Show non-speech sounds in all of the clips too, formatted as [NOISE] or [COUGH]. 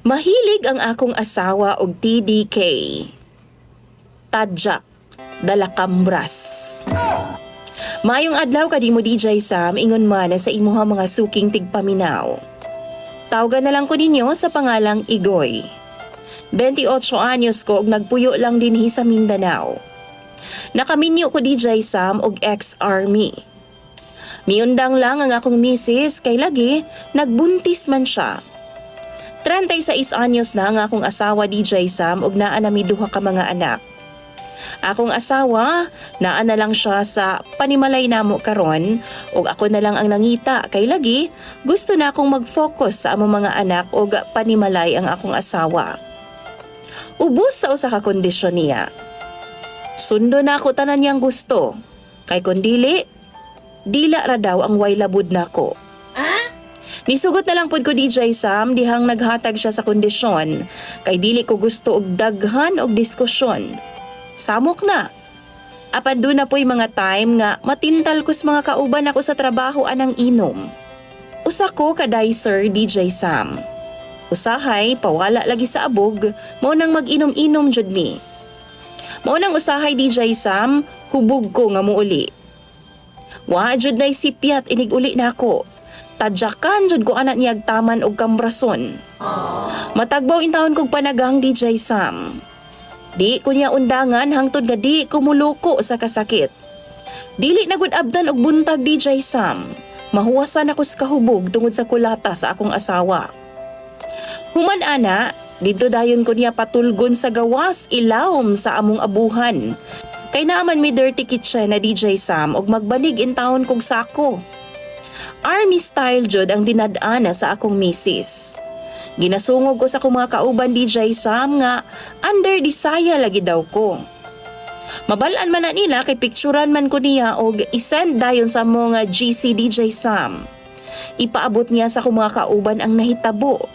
Mahilig ang akong asawa og TDK. Tadjak, Dalakambras. Mayong adlaw kadi mo DJ Sam ingon man na sa imuha mga suking tigpaminaw. Tawgan na lang ko ninyo sa pangalang Igoy. 28 anyos ko ug nagpuyo lang dinhi sa Mindanao. Nakaminyo ko DJ Sam og ex-army. Miundang lang ang akong misis kay lagi nagbuntis man siya. 36 anyos na ang akong asawa DJ Sam ug naa na mi duha ka mga anak. Akong asawa, naa na lang siya sa panimalay namo karon ug ako na lang ang nangita kay lagi gusto na akong mag-focus sa among mga anak ug panimalay ang akong asawa. Ubus sa usa ka kondisyon niya. Sundo na ako tanan niyang gusto. Kay kundili, dila ra daw ang way labud nako. Nisugot na lang pud ko DJ Sam dihang naghatag siya sa kondisyon kay dili ko gusto og daghan og diskusyon. Samok na. Apan doon na po'y mga time nga matintal ko sa mga kauban ako sa trabaho anang inom. Usa ko kaday sir DJ Sam. Usahay, pawala lagi sa abog, mao nang mag-inom-inom jud mi. Mao nang usahay DJ Sam, hubog ko nga muuli. Wa jud nay sipyat inig uli nako. Tadyakan jud ko anak niyag taman og kambrason. Matagbaw intawon kog panagang DJ Sam. Di ko niya undangan hangtod nga di kumuluko sa kasakit. Dili na gud abdan og buntag DJ Sam. Mahuwasan ako sa kahubog tungod sa kulata sa akong asawa. Human ana, dito dayon ko niya patulgon sa gawas ilawom sa among abuhan. Kay naaman may dirty kitchen na DJ Sam og magbanig in taon kog sako. Army style jud ang dinadana sa akong misis. Ginasungog ko sa akong mga kauban DJ Sam nga under disaya lagi daw ko. Mabalaan man na nila kay picturean man ko niya og isend dayon sa mga GC DJ Sam. Ipaabot niya sa akong mga kauban ang nahitabo.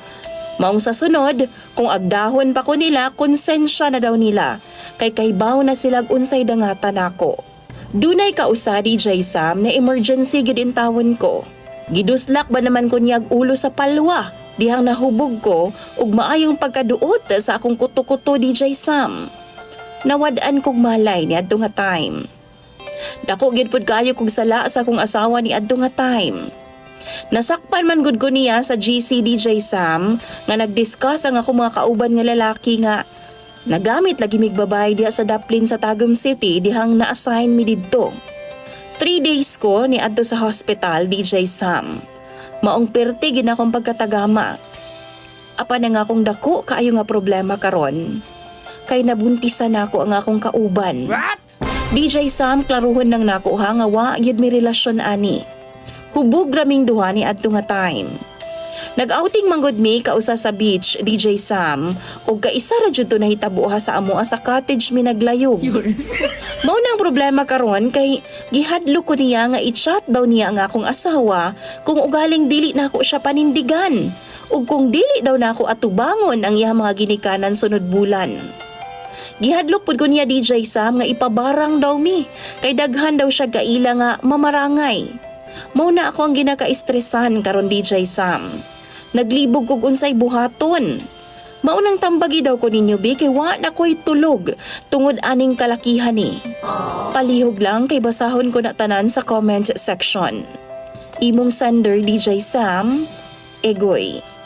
Maong sa sunod, kung agdahon pa ko nila, konsensya na daw nila. Kay kaybaw na silag unsay dangatan nako. Dunay kausa DJ Sam na emergency gid in tawon ko. Giduslak ba naman ko niyag ulo sa palwa dihang nahubog ko ug maayong pagkaduot sa akong kuto-kuto DJ Sam. Nawadaan kog malay ni adto time. Dako gid pud kaayo kog sala sa akong asawa ni adto time. Nasakpan man gud ko niya sa GC DJ Sam nga nag-discuss ang ako mga kauban nga lalaki nga nagamit lagi mig diha sa Daplin sa Tagum City dihang na-assign mi didto. Three days ko ni adto sa hospital DJ Sam. Maong perti gid akong pagkatagama. Apa na nga akong dako kaayo nga problema karon. Kay nabuntisan ako ang akong kauban. What? DJ Sam klaruhon nang nako ha nga wa gyud mi relasyon ani. Hubog raming duha ni adto nga time. Nag-outing manggod mi kausa sa beach DJ Sam ug kaisa ra jud to nahitabo ha sa amo sa cottage mi naglayog. [LAUGHS] Mao nang problema karon kay gihadlo ko niya nga i-chat daw niya ang akong asawa kung ugaling dili na ako siya panindigan ug kung dili daw na ako atubangon ang iya mga ginikanan sunod bulan. Gihadlok pud ko niya DJ Sam nga ipabarang daw mi kay daghan daw siya gaila nga mamarangay. Mao na ako ang ginaka-estresan karon DJ Sam. Naglibog kog unsay buhaton. Maunang tambagi daw ko ninyo bi kay wa na ko'y tulog tungod aning kalakihan ni. Palihog lang kay basahon ko na tanan sa comment section. Imong sender DJ Sam, Egoy.